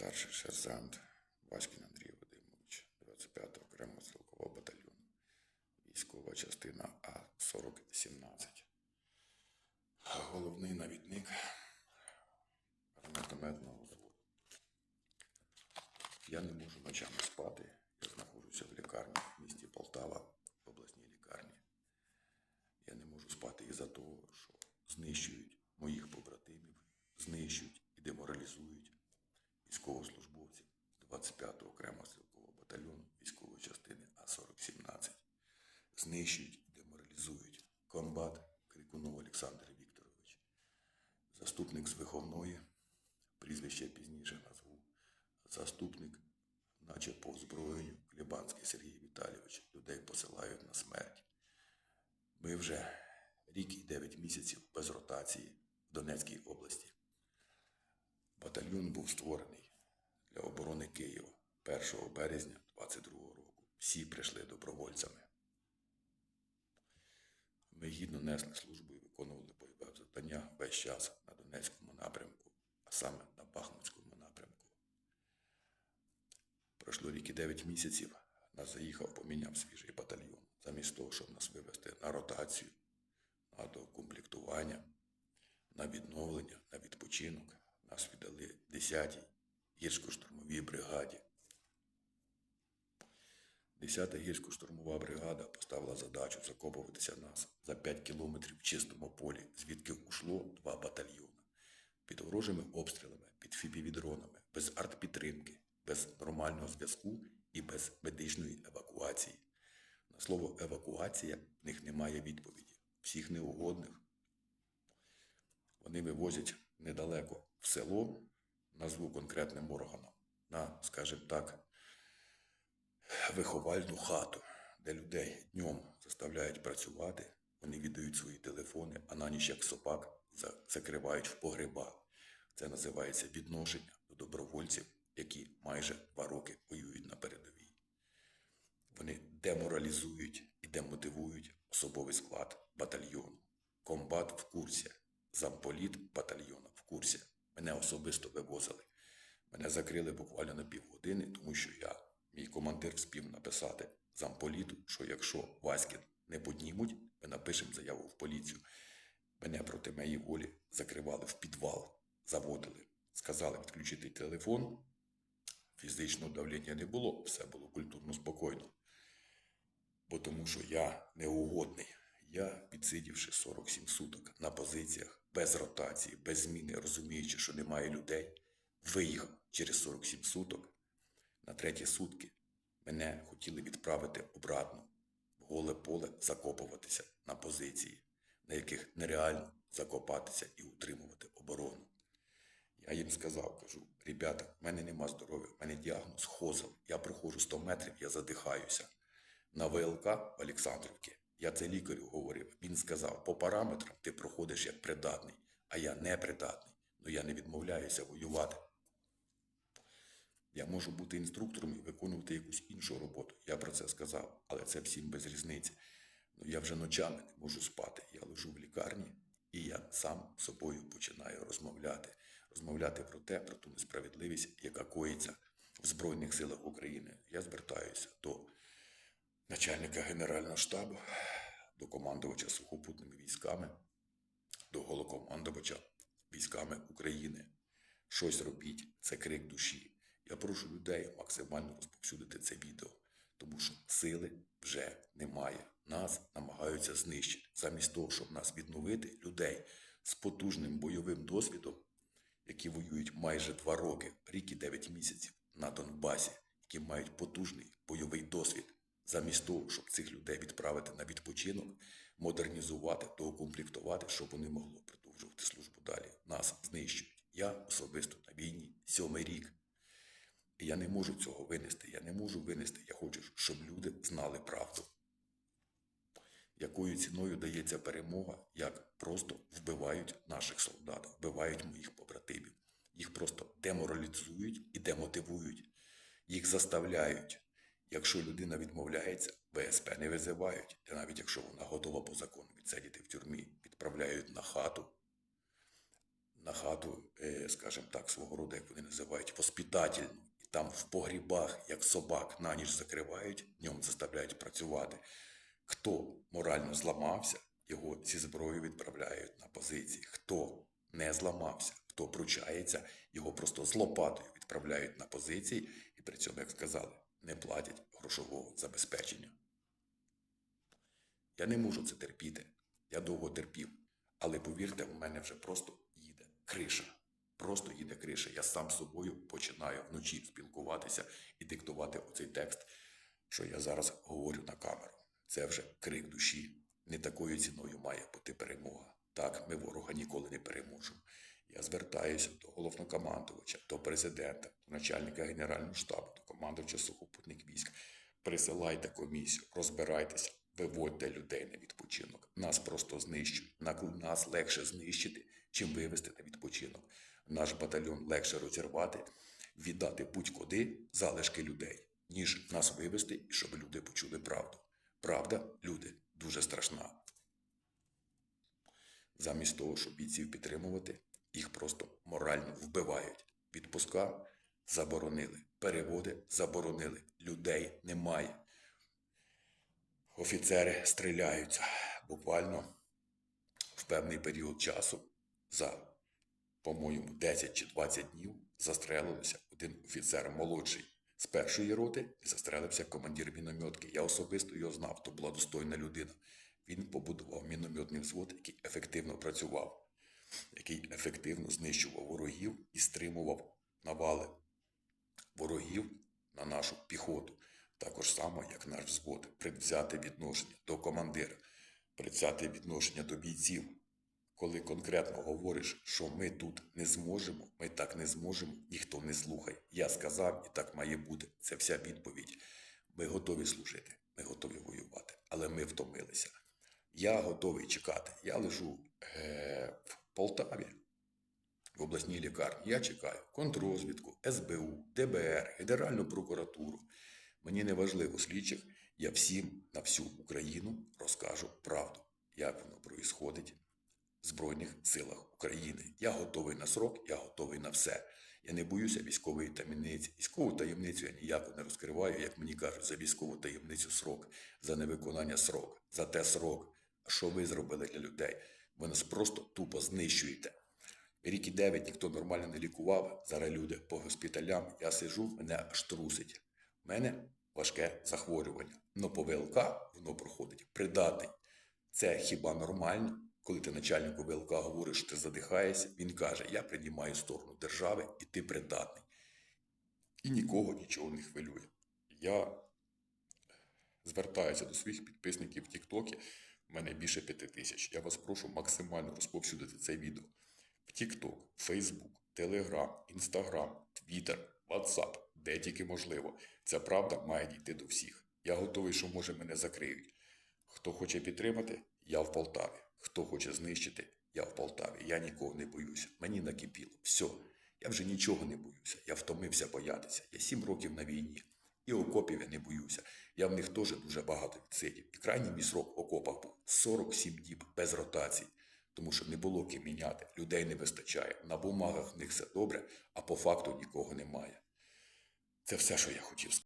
старший сержант Васькін Андрій Вадимович, 25-го окремого стрілкового батальйону, військова частина А-4017. Головний навідник гранатометного взводу. Я не можу ночами спати. Я знаходжуся в лікарні в місті Полтава, в обласній лікарні. Я не можу спати із-за того, що знищують моїх побратимів, знищують і деморалізують військовослужбовців 25-го окремого стрілкового батальйону військової частини А-4017. Знищують і деморалізують комбат Крикунов Олександр Вікторович, заступник з виховної, прізвище пізніше назву, заступник, наче по озброєнню, Клібанський Сергій Віталійович, людей посилають на смерть. Ми вже рік і 9 місяців без ротації в Донецькій області. Батальйон був створений для оборони Києва 1 березня 22 року. Всі прийшли добровольцями. Ми гідно несли службу і виконували бойове завдання весь час на Донецькому напрямку, а саме на Бахмутському напрямку. Пройшло рік і 9 місяців. Нас заїхав, поміняв свіжий батальйон. Замість того, щоб нас вивезти на ротацію, на докомплектування, на відновлення, на відпочинок, нас віддали 10-й гірсько-штурмовій бригаді. 10-та гірсько-штурмова бригада поставила задачу закопуватися нас за 5 кілометрів в чистому полі, звідки ушло два батальйони. Під ворожими обстрілами, під фіпівідронами, без артпідтримки, без нормального зв'язку і без медичної евакуації. На слово евакуація в них немає відповіді. Всіх неугодних вони вивозять недалеко в село, назву конкретним органом, на, скажімо так, виховальну хату, де людей днем заставляють працювати, вони віддають свої телефони, а на ніч як собак закривають в погреба. Це називається відношення до добровольців, які майже два роки воюють на передовій. Вони деморалізують і демотивують особовий склад батальйону. Комбат в курсі, замполіт батальйону в курсі. Мене особисто вивозили. Мене закрили буквально на півгодини, тому що я, мій командир, вспів написати замполіту, що якщо Васькін не піднімуть, ми напишемо заяву в поліцію. Мене проти моєї волі закривали в підвал, заводили. Сказали відключити телефон. Фізичного давлення не було, все було культурно спокійно. Бо тому що я неугодний. Я, підсидівши 47 суток на позиціях, без ротації, без зміни, розуміючи, що немає людей, виїхав через 47 суток. На треті сутки мене хотіли відправити обратно в голе поле закопуватися на позиції, на яких нереально закопатися і утримувати оборону. Я їм сказав, кажу, ребята, в мене нема здоров'я, в мене діагноз хозел. Я проходжу 100 метрів, я задихаюся. На ВЛК в Олександрівці я це лікарю говорив. Він сказав, по параметрам ти проходиш як придатний, а я не придатний. Ну я не відмовляюся воювати. Я можу бути інструктором і виконувати якусь іншу роботу. Я про це сказав, але це всім без різниці. Ну я вже ночами не можу спати. Я лежу в лікарні, і я сам з собою починаю розмовляти. Розмовляти про те, про ту несправедливість, яка коїться в Збройних силах України. Я звертаюся до начальника Генерального штабу, до командувача сухопутними військами, до голокомандувача військами України. Щось робіть, це крик душі. Я прошу людей максимально розповсюдити це відео, тому що сили вже немає. Нас намагаються знищити. Замість того, щоб нас відновити, людей з потужним бойовим досвідом, які воюють майже два роки, рік і дев'ять місяців на Донбасі, які мають потужний бойовий досвід, замість того, щоб цих людей відправити на відпочинок, модернізувати, доукомплектувати, щоб вони могли продовжувати службу далі. Нас знищують. Я особисто на війні сьомий рік. І я не можу цього винести. Я не можу винести. Я хочу, щоб люди знали правду. Якою ціною дається перемога, як просто вбивають наших солдат, вбивають моїх побратимів. Їх просто деморалізують і демотивують. Їх заставляють. Якщо людина відмовляється, ВСП не визивають. І навіть якщо вона готова по закону відсидіти в тюрмі, відправляють на хату, на хату, е, скажімо так, свого роду, як вони називають, воспитательну. І там в погрібах, як собак, на ніч закривають, днем заставляють працювати. Хто морально зламався, його зі зброєю відправляють на позиції. Хто не зламався, хто пручається, його просто з лопатою відправляють на позиції і при цьому, як сказали, не платять грошового забезпечення. Я не можу це терпіти. Я довго терпів. Але повірте, у мене вже просто їде криша. Просто їде криша. Я сам з собою починаю вночі спілкуватися і диктувати оцей текст, що я зараз говорю на камеру. Це вже крик душі. Не такою ціною має бути перемога. Так, ми ворога ніколи не переможемо. Я звертаюся до головнокомандувача, до президента, до начальника Генерального штабу, до командувача сухопутних військ. Присилайте комісію, розбирайтеся, виводьте людей на відпочинок. Нас просто знищують. Нас легше знищити, чим вивести на відпочинок. Наш батальйон легше розірвати, віддати будь-куди залишки людей, ніж нас вивести щоб люди почули правду. Правда, люди, дуже страшна. Замість того, щоб бійців підтримувати, їх просто морально вбивають. Відпуска заборонили, переводи заборонили, людей немає. Офіцери стріляються буквально в певний період часу за, по-моєму, 10 чи 20 днів застрелилося один офіцер молодший з першої роти і застрелився командир мінометки. Я особисто його знав, то була достойна людина. Він побудував мінометний взвод, який ефективно працював, який ефективно знищував ворогів і стримував навали ворогів на нашу піхоту. Також само, як наш взвод, предвзяте відношення до командира, предвзяте відношення до бійців. Коли конкретно говориш, що ми тут не зможемо, ми так не зможемо, ніхто не слухає. Я сказав, і так має бути. Це вся відповідь. Ми готові служити, ми готові воювати, але ми втомилися. Я готовий чекати. Я лежу е, в Полтаві, в обласній лікарні. Я чекаю контррозвідку, СБУ, ДБР, Генеральну прокуратуру. Мені не важливо слідчих, я всім на всю Україну розкажу правду, як воно проїсходить в Збройних силах України. Я готовий на срок, я готовий на все. Я не боюся військової таємниці. Військову таємницю я ніяко не розкриваю, як мені кажуть, за військову таємницю срок, за невиконання срок, за те срок. Що ви зробили для людей? Ви нас просто тупо знищуєте. Рік і дев'ять ніхто нормально не лікував. Зараз люди по госпіталям. Я сижу, мене аж трусить. У мене важке захворювання. Но по ВЛК воно проходить придатний. Це хіба нормально? Коли ти начальнику ВЛК говориш, що ти задихаєшся, він каже: Я приймаю сторону держави і ти придатний. І нікого нічого не хвилює. Я звертаюся до своїх підписників в Тіктокі. У мене більше п'яти тисяч. Я вас прошу максимально розповсюдити це відео TikTok, Facebook, Telegram, Instagram, Twitter, WhatsApp, де тільки можливо. Ця правда має дійти до всіх. Я готовий, що може мене закриють. Хто хоче підтримати, я в Полтаві. Хто хоче знищити, я в Полтаві. Я нікого не боюся. Мені накипіло. Все. Я вже нічого не боюся. Я втомився боятися. Я сім років на війні. І окопів я не боюся. Я в них теж дуже багато відсидів. І крайній мій срок в окопах був 47 діб без ротацій. Тому що не було ким міняти. Людей не вистачає. На бумагах в них все добре, а по факту нікого немає. Це все, що я хотів сказати.